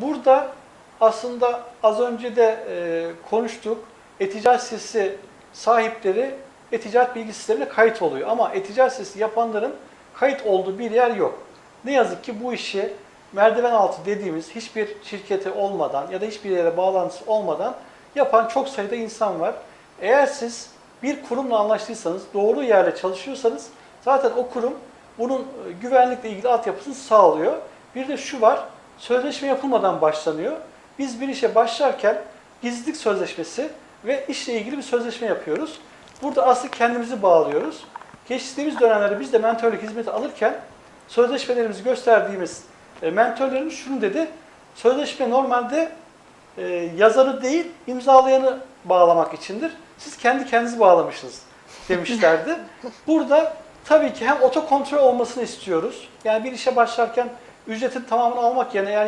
Burada aslında az önce de e, konuştuk. E-ticaret sahipleri e-ticaret bilgi sistemine kayıt oluyor. Ama e-ticaret yapanların kayıt olduğu bir yer yok. Ne yazık ki bu işi merdiven altı dediğimiz hiçbir şirketi olmadan ya da hiçbir yere bağlantısı olmadan yapan çok sayıda insan var. Eğer siz bir kurumla anlaştıysanız, doğru yerle çalışıyorsanız zaten o kurum bunun e, güvenlikle ilgili altyapısını sağlıyor. Bir de şu var, sözleşme yapılmadan başlanıyor. Biz bir işe başlarken gizlilik sözleşmesi ve işle ilgili bir sözleşme yapıyoruz. Burada aslı kendimizi bağlıyoruz. Geçtiğimiz dönemlerde biz de mentörlük hizmeti alırken sözleşmelerimizi gösterdiğimiz e, mentörlerimiz şunu dedi. Sözleşme normalde e, yazarı değil, imzalayanı bağlamak içindir. Siz kendi kendinizi bağlamışsınız demişlerdi. Burada tabii ki hem otokontrol olmasını istiyoruz. Yani bir işe başlarken ücretin tamamını almak yerine eğer